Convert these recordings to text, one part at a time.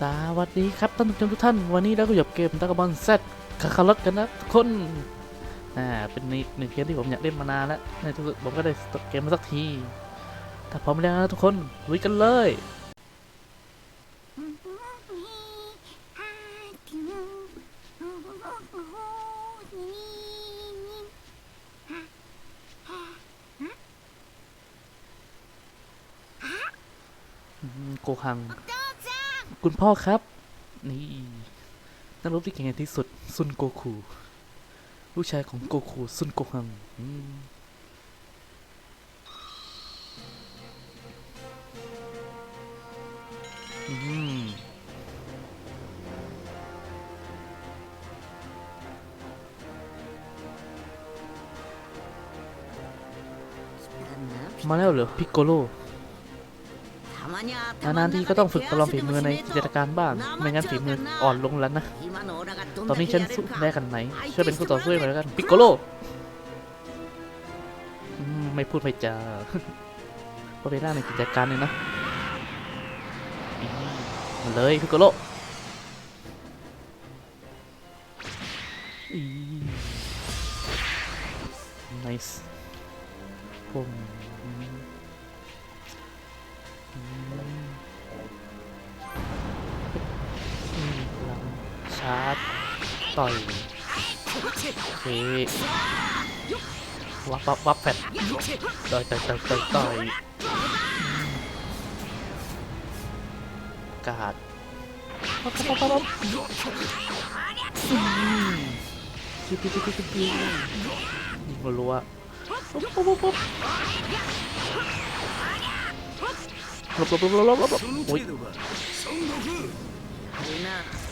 สวัสดีครับท่านผู้ชมทุกท่าน วันนี้เราก็อยู่กับเกมดักบอลเซตคาคาร์ลกันนะทุกคน อ่า เป็นหนึ่งเกมที่ผมอยากเล่นมานานแล้ว ในที่สุดผมก็ได้สตเกมมาสักที ถ้าพร้อมแล้วนะทุกคน ลุยกันเลยอืมโกหัง คุณพ่อครับ นี่นักรบที่เก่งที่สุดซุนโกคูลูกชายของโกคูซุนโกหังอืมอืมมาแล้วเหรอพิกโกโล นานๆทีก็ต้องฝึกประลองฝีมือในกิจการบ้างไม่งั้นฝีมืออ่อนลงแล้วนะ ตอนนี้ฉันสู้ได้กันไหนช่วยเป็นคู่ต่อสู้ให้หน่อยแล้วกันพิกโกโลอืมไม่พูดไม่จาเพราะเป็นหน้าในกิจการเลยนะอืมมาเลยพิกโกโลอี nice ผมอืม ต่อยโอเควับวับวับแฟดต่อยต่อยต่อยต่อยต่อยกาดวับวับวับวับอืมปิ๊บปิ๊บปิ๊บปิ๊บปิ๊บยิงรัวๆปุ๊บปุ๊บปุ๊บปุ๊บหลบหลบหลบหลบหลบหลบหลบโอ้ย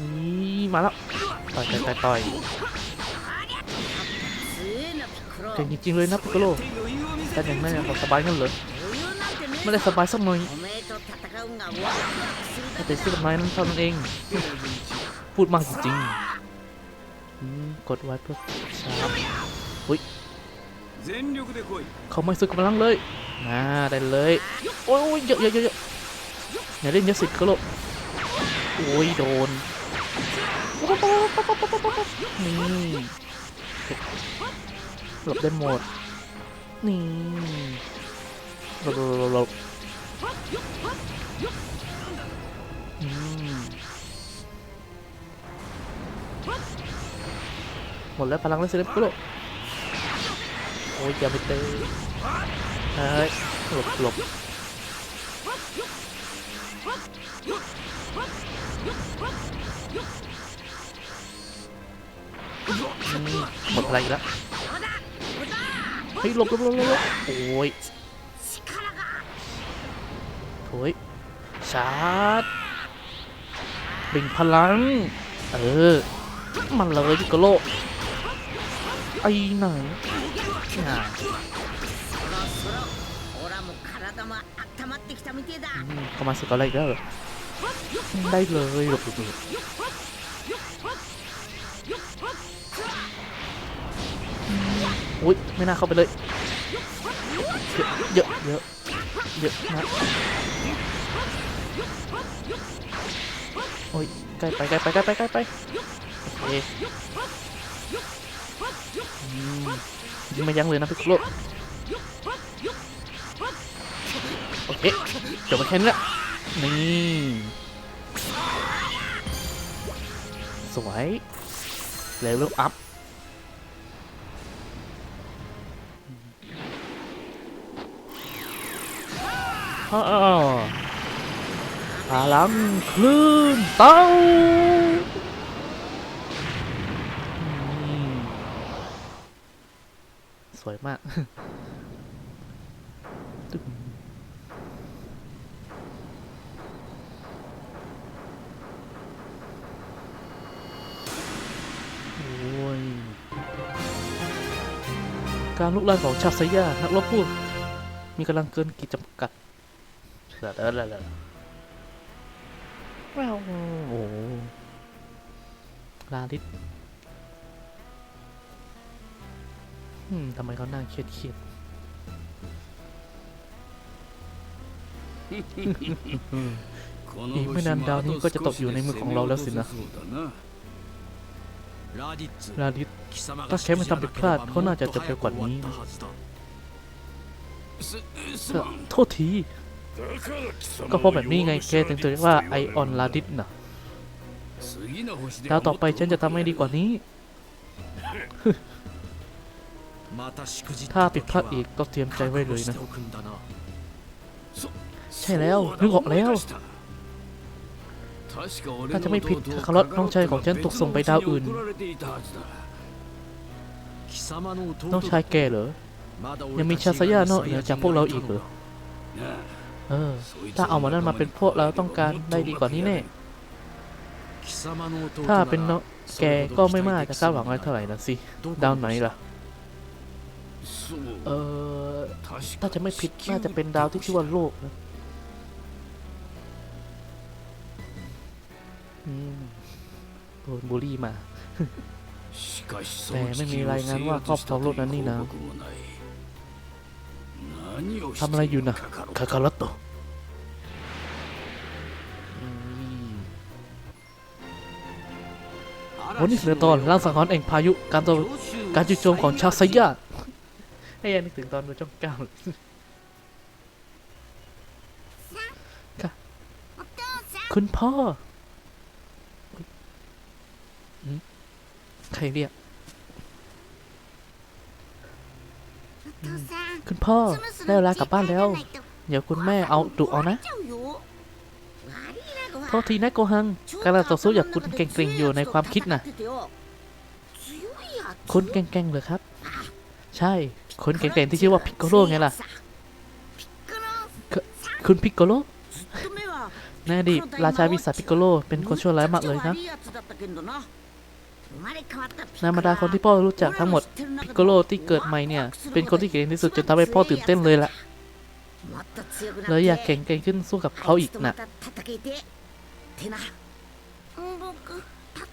นี่มาแล้ว ต่อยต่อยต่อยต่อยเก่งจริงๆเลยนะปิโกโลแต่ยังนั้นเนี่สบายกันเลยไม่ได้สบายสักหน่อยแต่สู้กับนายนั้นเท่าเอง พูดมากจริงกดไว้เพื่อชาร์จอุ้ยเขาไม่สู้กำลังเลยน่าได้เลย โอ้ยเยอะเยอะเยอะอย่าเล่นเยอะสิกระโลโอ้ยโดน นี่หลบได้หมด นี่หลบหลบหลบหลบอืมหมดแล้วพลังแล้วเซเลบกโลกโอ้ยอย่าไปเตะเฮ้ยหลบหลบ ดพลังอีกแล้วเฮ้ยหลบหลบหลบหลบโอ้ยโอ้ยชาร์จบิ่งพลัง เออ มันเลยพิกโกโลไอ้ไหนอ่าอืมเข้ามาสุดอนแรแล้วเหรอได้เลยหลบหลบ อุ้ยไม่น่าเข้าไปเลย เยอะเยอะเยอะนะโอ้ยใกล้ไปใกล้ไปใกล้ไปใกล้ไปโอเคยิงไม่ยั้งเลยนะพี่โลกโอเคจบมาแค่นี้แหละนี่สวยเลเวลอัพ พลังคลื่นเต้าสวยมากการลุกลานของชาติสยานักรบผู้มีกำลังเกินกิจจำกัด สัตว์เออแล้วลาวโอ้ลาทิศทำไมเขาหน้าเครียดเครียดอีกไม่นานดาวนี้ก็จะตกอยู่ในมือของเราแล้วสินะราดิตถ้าแค่มันทำผิดพลาดเขาน่าจะเจ็บเร็วกว่านี้โทษที ก็พบแบบนี้ไงแกถึงตัวเรียกว่าไอออนลาดิสนะดาวต่อไปฉันจะทำให้ดีกว่านี้ ถ้าผิดพลาดอีกก็เตรียมใจไว้เลยนะ ใช่แล้วนึกออกแล้ว ถ้าจะไม่ผิดคาร์ลน้องชายของฉันถูกส่งไปดาวอื่น น้องชายแกเหรอ ยังมีชาสยานอกเหนือจากพวกเราอีกเหรอ เออถ้าเอาหมอนนั้นมาเป็นพวกเราต้องการได้ดีกว่านี้แน่ถ้าเป็นเนาะแกก็ไม่มากจะคาดหวังอะไรเท่าไหร่ละสิดาวไหนล่ะเออถ้าจะไม่ผิดน่าจะเป็นดาวที่ชื่อว่าโลกนะโดนบูลลี่มา แต่ไม่มีรายงานว่าครอบครองโลกนั้นนี่นะ ทำอะไรอยู่นะคาคาโรตโตวันนี้เสนอตอนล่างสังหารณ์แห่งพายุการโจมการจู่โจมของชาวไซยะให้ยันนึกถึงตอนดูช่องเก้าค่ะคุณพ่อใครเรียก พ่อได้เวลากลับบ้านแล้ว เดี๋ยวคุณแม่เอาดุเอานะโทษทีนะโกฮังกำลังต่อสู้อยากคุณเก่งๆอยู่ในความคิดนะคุณเก่งๆเลยครับ ใช่คนเก่งๆที่ชื่อว่าพิกโกโลไงล่ะคุณพิกโกโลใน่ดีราชาวิสาพิกโกโลเป็นคนชั่วร้ายมากเลยนะ ในบรรดาคนที่พ่อรู้จักทั้งหมดพิกโกโลที่เกิดใหม่เนี่ย เป็นคนที่เก่งที่สุดจนทำให้พ่อตื่นเต้นเลยละเลยอยากแข่งเก่งขึ้นสู้กับเขาอีกนะ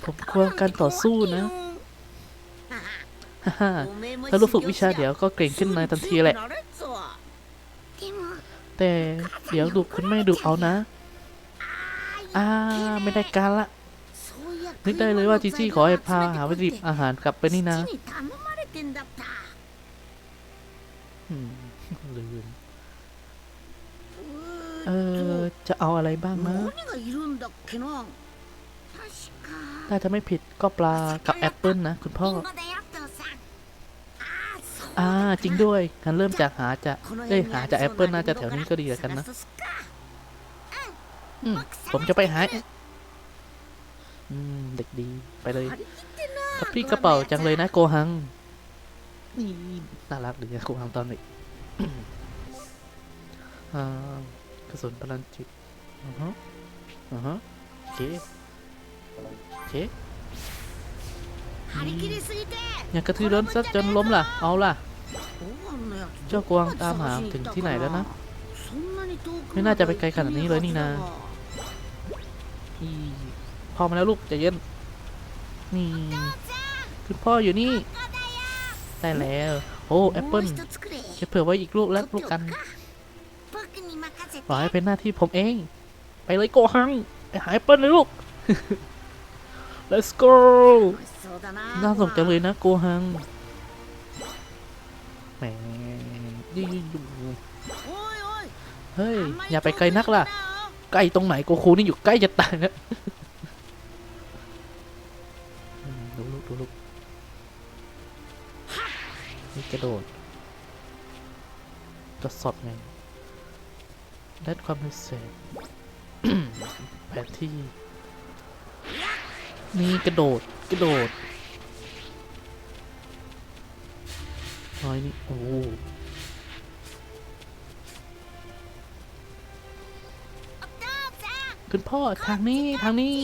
ผมกลัวการต่อสู้นะถ้ารู้ฝึกวิชาเดี๋ยวก็เก่งขึ้นในทันทีแหละ แต่เดี๋ยวดูคุณแม่ดูเอานะ อ่า ไม่ได้การละ นึกได้เลยว่าจีจี้ขอให้พาหาวัตถุดิบอาหารกลับไปนี่นะลืมเออจะเอาอะไรบ้างนะถ้าจะไม่ผิดก็ปลากับแอปเปิลนะ คุณพ่อ อ่าจริงด้วยกันเริ่มจากหาจะได้หาจากแอปเปิลน่าจะแถวนี้ก็ดีแล้วกันนะผมจะไปหา อืม เด็กดีไปเลยพี่กระเป๋าจังเลยนะโกหัง นี่น่ารักดีนะโกหังตอนเด็กอ่ากระสุนพลังจิตอือฮะอือฮะโอเคโอเคอยากกระทือล้นสักจนล้มล่ะ เอาล่ะ เจ้ากวางตามหาถึงที่ไหนแล้วนะ ไม่น่าจะไปไกลขนาดนี้เลยนี่นาอี พอมาแล้วลูกจะเย็นนี่คือพ่ออยู่นี่ได้แล้วโอ้แอปเปิ้ลจะเผื่อไว้อีกลูกและลูกกันปล่อยให้เป็นหน้าที่ผมเอง ไปเลยโกหังไปหาแอปเปิ้ลเลยลูก let's go น่าสนใจเลยนะโกหังแหมยิ่งอยู่เฮ้ย อย่าไปไกลนักล่ะ ใกล้ตรงไหนโกคูนี่อยู่ใกล้จะตายแล้ว ลุลุกนี่กระโดดตรวจสอบไงได้ความพิเศษแผนที่ นี่กระโดด กระโดดน้อยนี่ โอ้คุณพ่อ ทางนี้ ทางนี้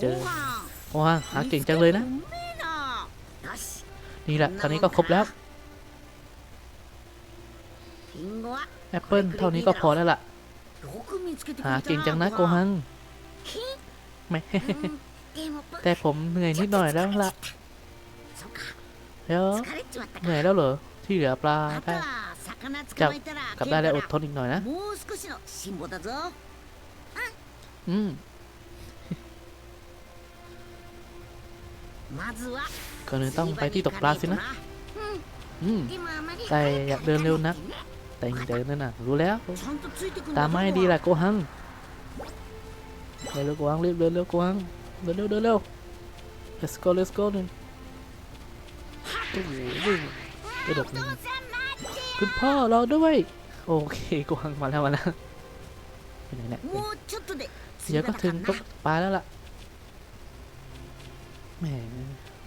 เจอว้าหาเก่งจังเลยนะ นี่แหละตอนนี้ก็ครบแล้วแอปเปิลเท่านี้ก็พอแล้วล่ะหาเก่งจังนะโกฮังไม่แต่ผมเหนื่อยนิดหน่อยแล้วล่ะแล้วเหนื่อยแล้วเหรอที่เหลือปลาได้จับกลับได้แล้วอดทนอีกหน่อยนะอืม ก็เลยต้องไปที่ตกปลาสินะอืมแต่อยากเดินเร็วนัก แต่งใจนั่นน่ะ รู้แล้ว ตามไม่ดีแหละโกหังเร็วโกหังรีบเดินเร็วโกหังเดินเร็วเดินเร็ว let's go let's go หนึ่งโอ้โหกระโดดนึ่งคุณพ่อรอด้วย โอเคโกหังมาแล้วมาแล้วไปไหนเนี่ยเดี๋ยวก็ถึงตกปลาแล้วล่ะ แหม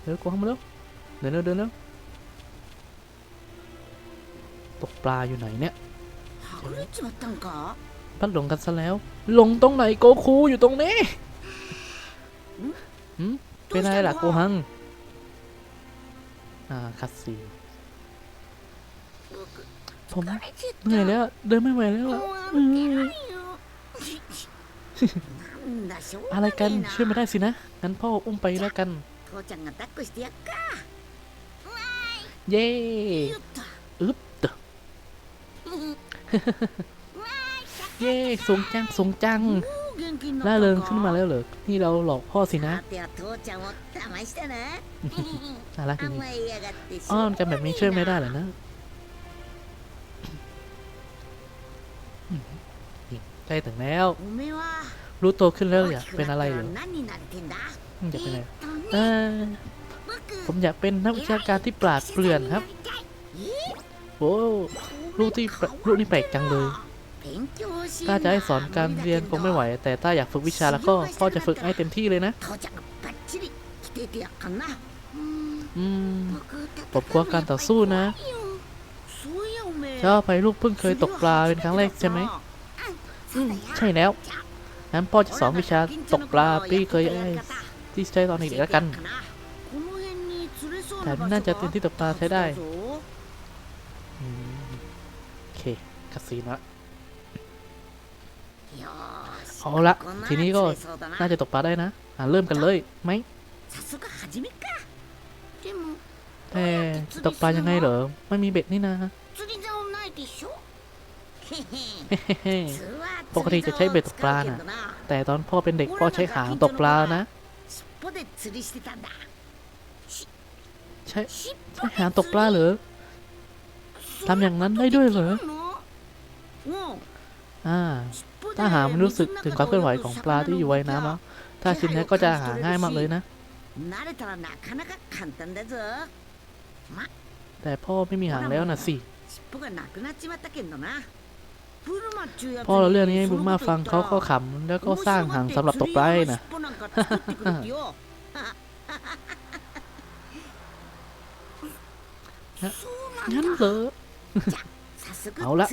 เร็วกว่ามาเร็วเดินเร็วเดินเร็วตกปลาอยู่ไหนเนี่ยพัดหลงกันซะแล้วหลงตรงไหนโกคูอยู่ตรงนี้เป็นอะไรล่ะกูฮัง อ่าคัสซีผมเหนื่อยแล้ว เดินไม่ไหวแล้ว อะไรกันช่วยไม่ได้สินะงั้นพ่ออุ้มไปแล้วกันเย่อึ๊บเย่สงจังสงจังล่าเริงขึ้นมาแล้วเหรอ นี่เราหลอกพ่อสินะน่ารักจริงอ้อนกันแบบนี้ช่วยไม่ได้เหรอนะใช่ถึงแล้ว รู้ตัวขึ้นแล้วอยากเป็นอะไรเหรออยากเป็นอะไรผมอยากเป็นนักวิชาการที่ปราดเปรื่องครับโอ้ลูกที่ลูกนี่แปลกจังเลยถ้าจะให้สอนการเรียนคงไม่ไหว แต่ถ้าอยากฝึกวิชาแล้วก็พ่อจะฝึกให้เต็มที่เลยนะผมกลัวการต่อสู้นะเจ้าไปลูกเพิ่งเคยตกปลาเป็นครั้งแรกใช่ไหมใช่แล้ว งั้นพ่อจะสอนวิชาตกปลาพี่เคยไอ้ที่ใช้ตอนเด็กแล้วกันแต่น่าจะเป็นที่ตกปลาใช้ได้โอเคคาสิโะเอาละทีนี้ก็น่าจะตกปลาได้นะเริ่มกันเลยไหมแต่ตกปลายังไงเหรอไม่มีเบ็ดนี่นะ ปกติจะใช้เบ็ดตกปลานะแต่ตอนพ่อเป็นเด็กพ่อใช้หางตกปลานะ ใช้ใช้หางตกปลาเหรอทำอย่างนั้นได้ด้วยเหรออถ้าหางมันรู้สึกถึงความเคลื่อนไหวของปลาที่อยู่ไว้น้ำแล้ถ้าชิ้นนี้ก็จะหาง่ายมากเลยนะ แต่พ่อไม่มีหางแล้วนะสิ พ่อเราเรื่องนี้ให้บุญมาฟังเขาก็ขำแล้วก็สร้างหางสำหรับตกปลาให้นะ งั้นเหรอเอาละ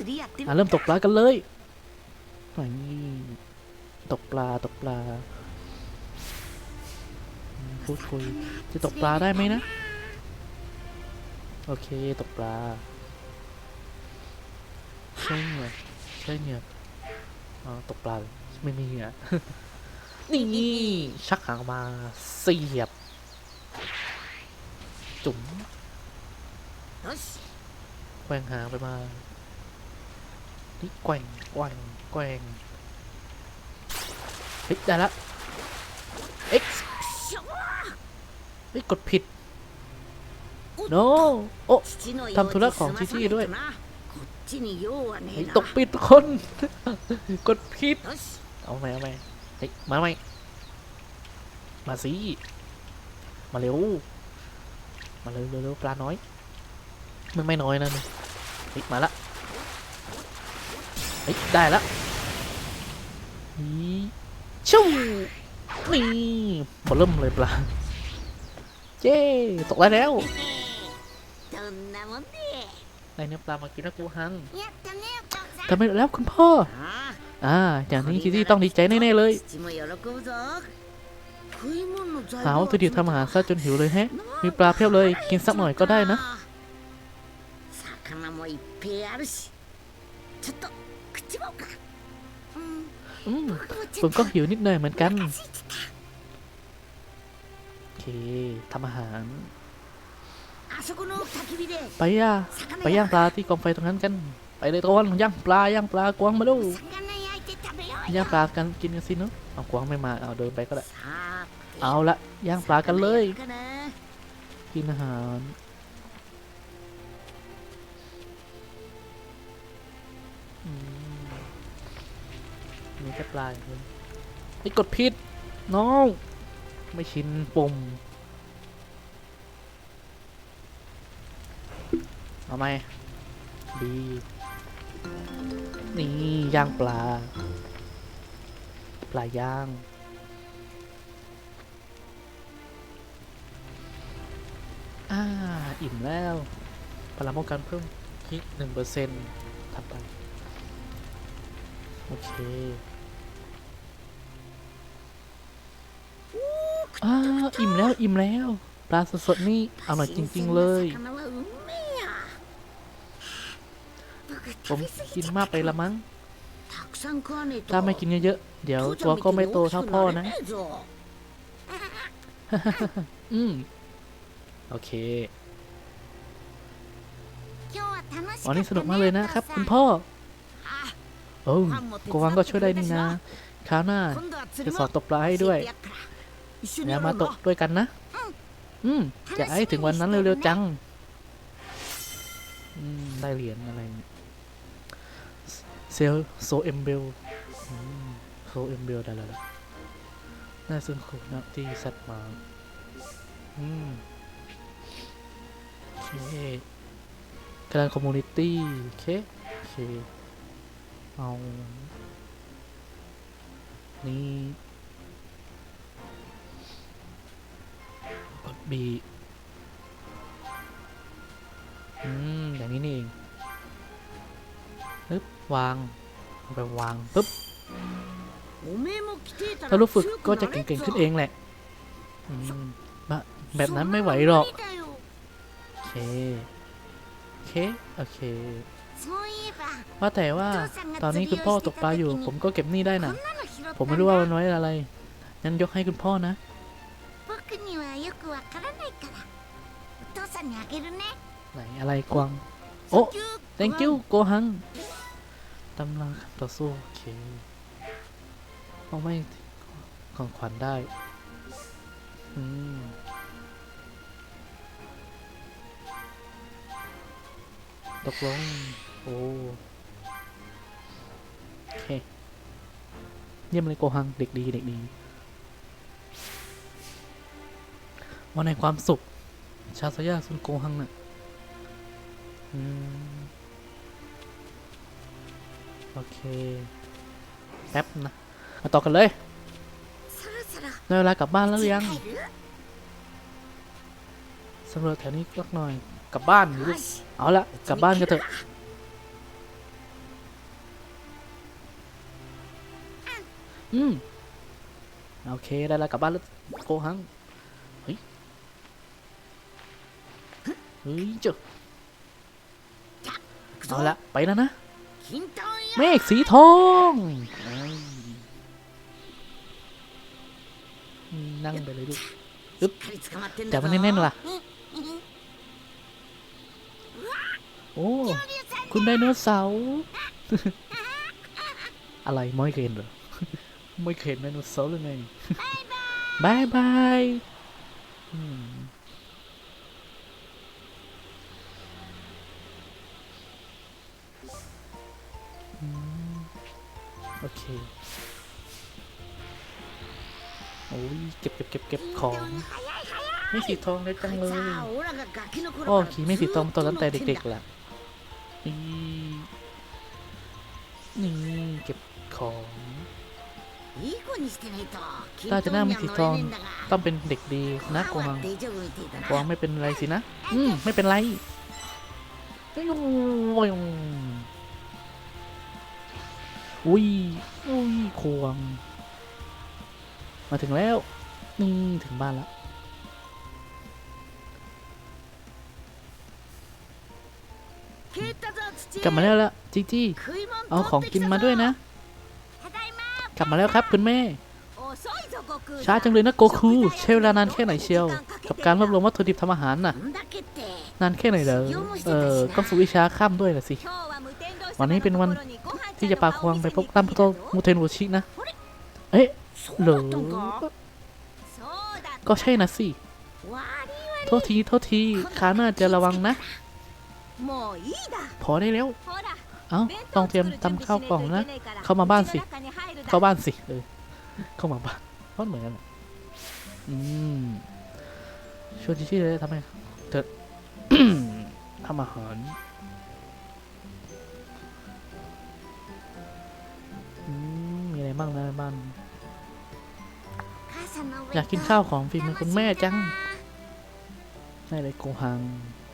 อ่เริ่มตกปลากันเลยปล่อยนี่ตกปลาตกปลาพูดคุยจะตกปลาได้ไหมนะ โอเค ตกปลาเช่เลย ช่เงี้ยตกปลาไม่มีอะนี่ชักหางมาเสียบ จุ๋มแกว่งหางไปมานี่แกว่งแกว่งแกว่งเฮ้ยได้ละเอ็กซ์เฮ้ยกดผิดโนโอ้ทำธุระของจีจี้ด้วย ตกปิดคน กดผิด เอาไหมเอาไหมเฮ้ยมาไหมมาสิ มาเร็ว มาเร็วเร็วปลาน้อย มันไม่น้อยนะเฮ้มาละเฮ้ยได้ละนี่ชูนี่พอเริ่มเลยปลา เจ้ตกได้แล้ว ได้เนื้อปลามากินแล้วกูหังทำไมแล้วคุณพ่อ อ่า อย่างนี้ชิซี่ต้องดีใจแน่ๆเลยสาวตุดิบทำอาหารซะจนหิวเลยแฮะ มีปลาเพียบเลย กินสักหน่อยก็ได้นะผมก็หิวนิดหน่อยเหมือนกัน โอเคทำอาหาร ไปย่าไปย่างปลาที่กองไฟตรงนั้นกัน ไปเลยตะวันย่างปลาย่างปลากวางมาดูย่างปลากันกินกันสิเนาะเอากวางไม่มาเอาเดินไปก็ได้เอาละย่างปลากันเลยกินอาหารมีแค่ปลาอย่างเดียวไอ้กดพิษน้อง ไม่ชินปุ่ม เอาไหมดีนี่ย่างปลา ปลาย่าง อ่า อิ่มแล้วพลังป้องกันเพิ่มคิดหนึ่งเปอร์เซ็นต์ถัดไป โอเคอ่าอิ่มแล้วอิ่มแล้ว ปลาสดๆนี่อร่อยจริง ๆ เลย ผมกินมากไปละมั้ง ถ้าไม่กินเยอะๆเดี๋ยวตัวก็ไม่โตเท่าพ่อนะ อืม โอเควันนี้สนุกมากเลยนะครับ คุณพ่อ โอ้กวางก็ช่วยได้นี่นะคราวหน้าจะสอบตกปลาให้ด้วยอย่ามาตกด้วยกันนะ อืมจะให้ถึงวันนั้นเร็วๆจัง ได้เหรียญอะไรเนี่ย เซลโซเอมเบลโซเอมเบลได้แล้วล่ะน่าซึ่งคุณนะที่สัตว์มาอืมโอเคกำลังคอมมูนิตี้โอเคโอเคเอานี่กด B อืมอย่างนี้นี่เอง วางไปวางปุ๊บถ้าลูกฝึกก็จะเก่งๆขึ้นเองแหละแบบนั้นไม่ไหวหรอก โอเค โอเค โอเค ว่าแต่ว่าตอนนี้คุณพ่อตกปลาอยู่ ผมก็เก็บหนี้ได้นะผมไม่รู้ว่ามันไว้อะไร งั้นยกให้คุณพ่อนะ ไหนอะไรกวาง โอ้ thank you โกหัง ตำลังต่อสู้โอเคเอาไม่ของขวัญได้ อืมตกลง โอ้โอเค เยี่ยมเลยโกหัง เด็กดี เด็กดีวันในความสุข ชาสยาซุนโกหังน่ะ อืม โอเคแป๊บนะ มาต่อกันเลยในเวลากลับบ้านแล้วหรือยังสำรวจแถวนี้ลักหน่อย กลับบ้านหรือเอาละกลับบ้านกันเถอะอืมโอเคได้แล้กลับบ้านแล้วโกหังเฮ้ยเฮ้ยเจ้าเอาละไปแล้วนะ เมฆสีทองนั่งไปเลยดูอึ๊บแต่มันแน่นๆล่ะ โอ้ คุณไดโนเสาร์อะไรไม่เคยเห็นเหรอไม่เคยเห็นไดโนเสาร์เลยไงบายบาย โอเคโอ้ยเก็บเก็บเก็บเก็บของ ไม่สีทองเลยจังเลยโอ้ขี่ไม่สีทองตอนตั้งแต่เด็กๆล่ะนี่นี่เก็บของถ้าจะน่ามีสีทองต้องเป็นเด็กดีนะกวางกวางไม่เป็นไรสินะ อืมไม่เป็นไรโอ้ย อุ้ยอุ้ยควง มาถึงแล้ว นี่ถึงบ้านแล้วกลับมาแล้วละจีจี้เอาของกินมาด้วยนะ กลับมาแล้วครับคุณแม่ ช้าจังเลยนะโกคูใช้เวลานานแค่ไหนเชียว กับการรวบรวมวัตถุดิบทำอาหารน่ะ นานแค่ไหนเหรอเออก็องฝึกวิชาข้ามด้วยนะสิ วันนี้เป็นวันที่จะปาควงไปพบตั้มโตมูเทนวุชินะ เอ๊ะหรือก็ใช่นะสิ โทษที โทษทีขาน่าจะระวังนะ พอได้แล้ว เอ้า ต้องเตรียมตำข้าวกล่องนะ เข้ามาบ้านสิ เข้าบ้านสิ เออ เข้ามาบ้านเพราเหมือนกันอืมชวนชิชิเลยทำไมเธอทำอาหาร บ้างนะในบ้านอยากกินข้าวของฝีมือคุณแม่จังได้เลยโกหัง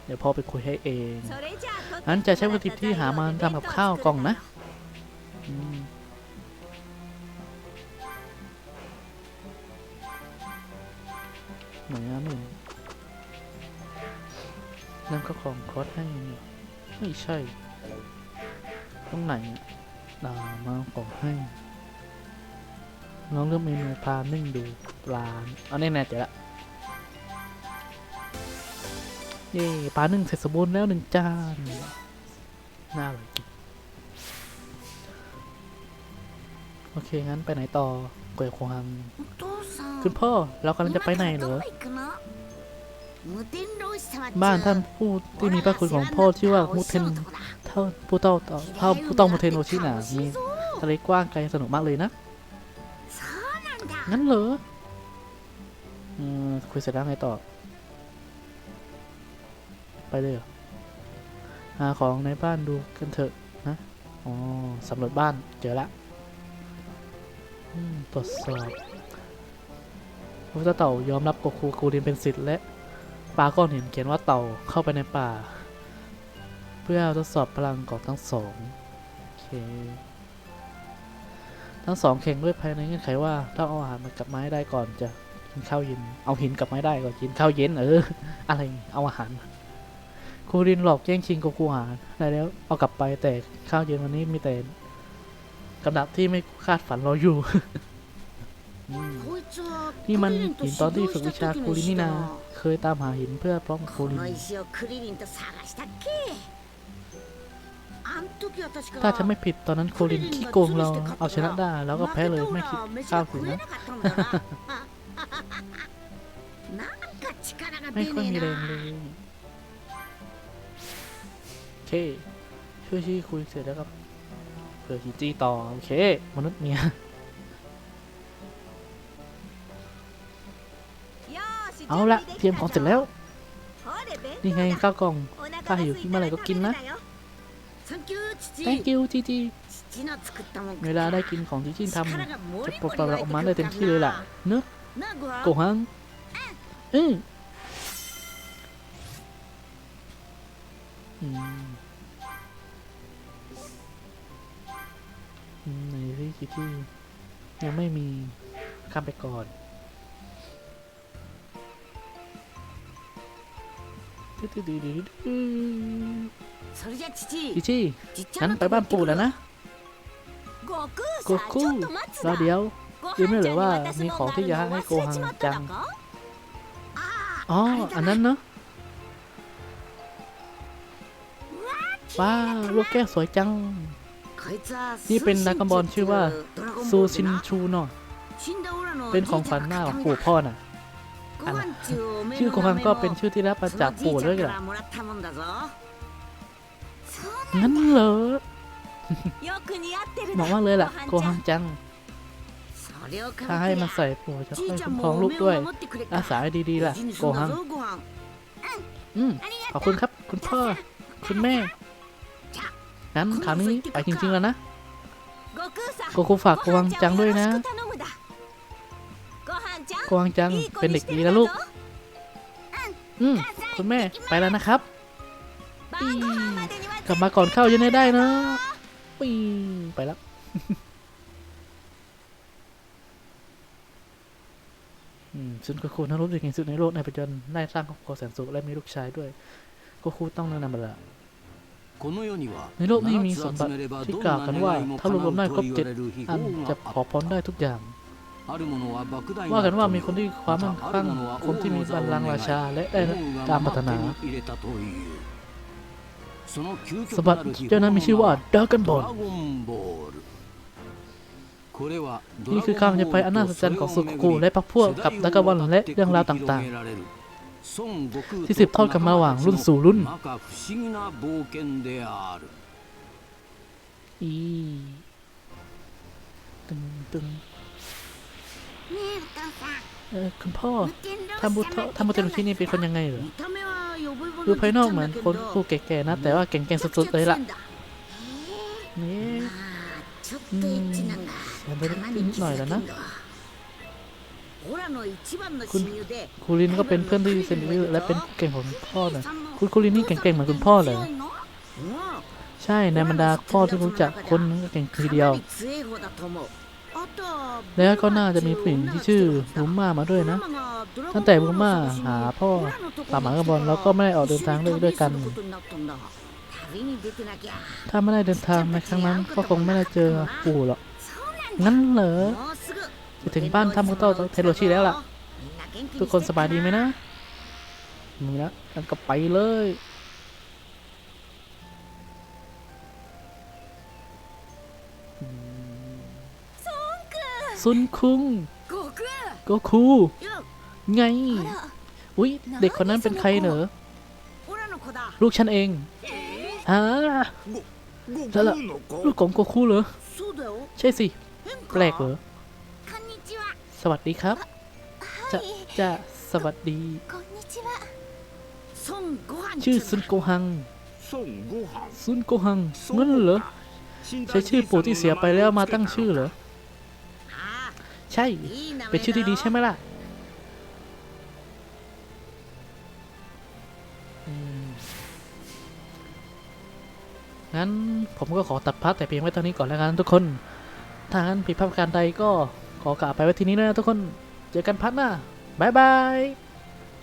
เดี๋ยวพ่อไปคุยให้เองงั้งั้นนจะจะใช้ใช้วัวัตตถุถุดิดิบบที่ที่หาหามามาทำทำกักับบข้าข้าววกกล่ล่อองงนะนะอืมไหนอะหนึ่งนั่นก็ของคอสให้นี่ไม่ใช่ ตรงไหนอะดามาของให้ ลองเลือกเมนูพานึ่งดูปลาเอาแน่ๆเจอละเย่ปลาหนึ่งเสร็จสมบูรณ์แล้วหนึ่งจานน่าอร่อยจริงโอเค งั้นไปไหนต่อเกวยควงคุณพ่อเรากำลังจะไปไหนเหรอบ้านท่านผู้ที่มีพระคุณของพ่อชื่อว่ามุเทนเท่าผู้เต้าต่อเท่าผู้ต้องมุเทนโอชิน่ะมีทะเลกว้างไกลสนุกมากเลยนะ งั้นเหรออืมคุยเสร็จแล้วไงต่อ ไปเลยเหรอหาของในบ้านดูกันเถอะนะอ๋อสำรวจบ้านเจอละอืมตรวจสอบพระเจ้าเต่ายอมรับโกคูคูเรียนเป็นสิทธิ์และปาก็เห็นเขียนว่าเต่าเข้าไปในป่า เพื่อทดสอบพลังของทั้งสองโอเค ทั้งสองแข่งด้วยภายในเงื่อนไขว่าต้องเอาอาหารมากับไม้ได้ก่อนจะกินข้าวเย็น เอาหินกับไม้ได้ก่อนกินข้าวเย็นเออ อะไรเอาอาหารครูรินหลอกแย่งชิงกับครูหาได้แล้วเอากลับไปแต่ข้าวเย็นวันนี้มีแต่กำดับที่ไม่คาดฝันเราอยู่ นี่มันหินตอนที่ฝึกวิชาครูรินนี่นา เคยตามหาหินเพื่อพร้อมครูริน ถ้าฉันไม่ผิดตอนนั้นครูรินขี้โกงเราเอาชนะได้แล้วก็แพ้เลยไม่คิดข้าวถึงนะไม่ค่อยมีแรงเลยโอเคช่วยชี้คุยเสร็จแล้วครับเผื่อฮีจีต่อโอเค มนุษย์เมียเอาละเตรียมของเสร็จแล้ว นี่ไงข้าวกล่อง ถ้าหิวเมื่อไหร่ก็กินนะ thank you จีจีเวลาได้กินของที่จินทำจะปลดปล่อยเราออกมาได้เต็มที่เลยล่ะเนอะโกหังอืมอืมอืมไหนสิจีจียังไม่มีข้ามไปก่อน จีจีงั้นไปบ้านปู่แล้วนะโกคูรอเดียวยังไม่เหลือว่ามีของที่อยากให้โกฮังจังอ๋ออันนั้นเนอะว้าวลูกแก้วสวยจัง นี่เป็นนักกำบอลชื่อว่าซูซูชิชินนชูเนาะเป็เป็นนขขอองงขขวัวัญญหหน้าน้าขขอองงปู่ปู่พ่พ่ออน่ะ ชื่ชื่ออโกโกฮัฮังงก็ก็เป็เป็นนชื่ชื่ออที่รับมาจากปู่ด้วยเหรองั้งั้นนเหรอเหเหมาะมามมาะากกเลเลยยล่ะล่ะโกโกฮัฮังงจังถ้าถ้าให้ให้มัมันนใส่ใส่ปู่จะช่ค่วอยยคุ้คุ้มมคครรอองงลูลูกกด้ด้ววยยอาอาสาสาดีๆล่ะโกโกฮัฮังงอืมขอบคุณครับ คุณพ่อ คุณแม่ งั้นคราวนี้ไปจริงๆแล้วนะโกโกคูคูฝาฝากกโกโกฮัฮังงจัจังงด้ด้ววยยนะนะโกวางจังเป็นเด็กดีแล้วลูก อืมคุณแม่ไปแล้วนะครับปีกลับมาก่อนเข้ายังได้นะปีไปแล้วซึ่งโกคูนั้นรู้สึกเก่งสุดในโลกในปัจจุบันได้สร้างครอบครัวแสนสุขและมีลูกชายด้วยก็คุณต้องแนะนำละในโลกนี้มีสมบัติที่กล่าวกันว่าถ้ารวมรวมได้ครบเจ็ดอันจะขอพรได้ทุกอย่าง ว่ากันว่ามีคนที่ความมั่งคั่งคนที่มีบัลลังก์ราชาและได้ตามปรารถนาสมบัติเจ้านั้นมีชื่อว่าดราก้อนบอลนี่คือข้ามจะไปอันน่าสนใจของสุกูและพรรคพวกกับดราก้อนบอลและเรื่องราวต่างๆ ที่สืบทอดกันมาหว่างรุ่นสู่รุ่นอีตึงตึง คุณพ่อทามุโตะทามุโตะที่นี่เป็นคนยังไงหรือดูภายนอกเหมือนคนกูแก่ๆนะ แต่ว่าเก่งๆสุดๆเลยล่ะนี่อืมแต่ไม่นิดหน่อยแล้วนะคุณคูรินก็เป็นเพื่อนที่เซนวิลและเป็นเก่งของพ่อเลยคุณคูรินนี่เก่งๆเหมือนคุณพ่อเลยใช่ในบรรดาพ่อที่รู้จักคนนึงก็เก่งทีเดียว แล้วก็น่าจะมีผู้หญิงที่ชื่อบุมมามาด้วยนะ ตั้งแต่บุมมาหาพ่อตามหากระบอลแล้วก็ไม่ได้ออกเดินทางด้วยด้วยกัน ถ้าไม่ได้เดินทางในครั้งนั้นก็คงไม่ได้เจอปู่หรอก งั้นเหรอ จะถึงบ้านทำมุโตเทโรชิแล้วล่ะ ทุกคนสบายดีไหมนะมีแล้วงั้นก็ไปเลย ซุนคุงโกคูไง อุ๊ย เด็กคนนั้นเป็นใครเหรอ ลูกฉันเองฮะแล้วลูกของโกคูเหรอ ใช่สิ แปลกเหรอ สวัสดีครับ จะ จะสวัสดี ชื่อซุนโกฮัง ซุนโกฮังงั้นเหรอ ใช้ชื่อปู่ที่เสียไปแล้วมาตั้งชื่อเหรอ ใช่ เป็นชื่อที่ดีใช่ไหมล่ะอืมงั้นผมก็ขอตัดพักแต่เพียงไว้เท่านี้ก่อนแล้วกันทุกคน ถ้างั้นผิดพลาดประการใดก็ขอกล่าวไปไว้ที่นี้นะทุกคน เจอกันพัดหน้าบายบาย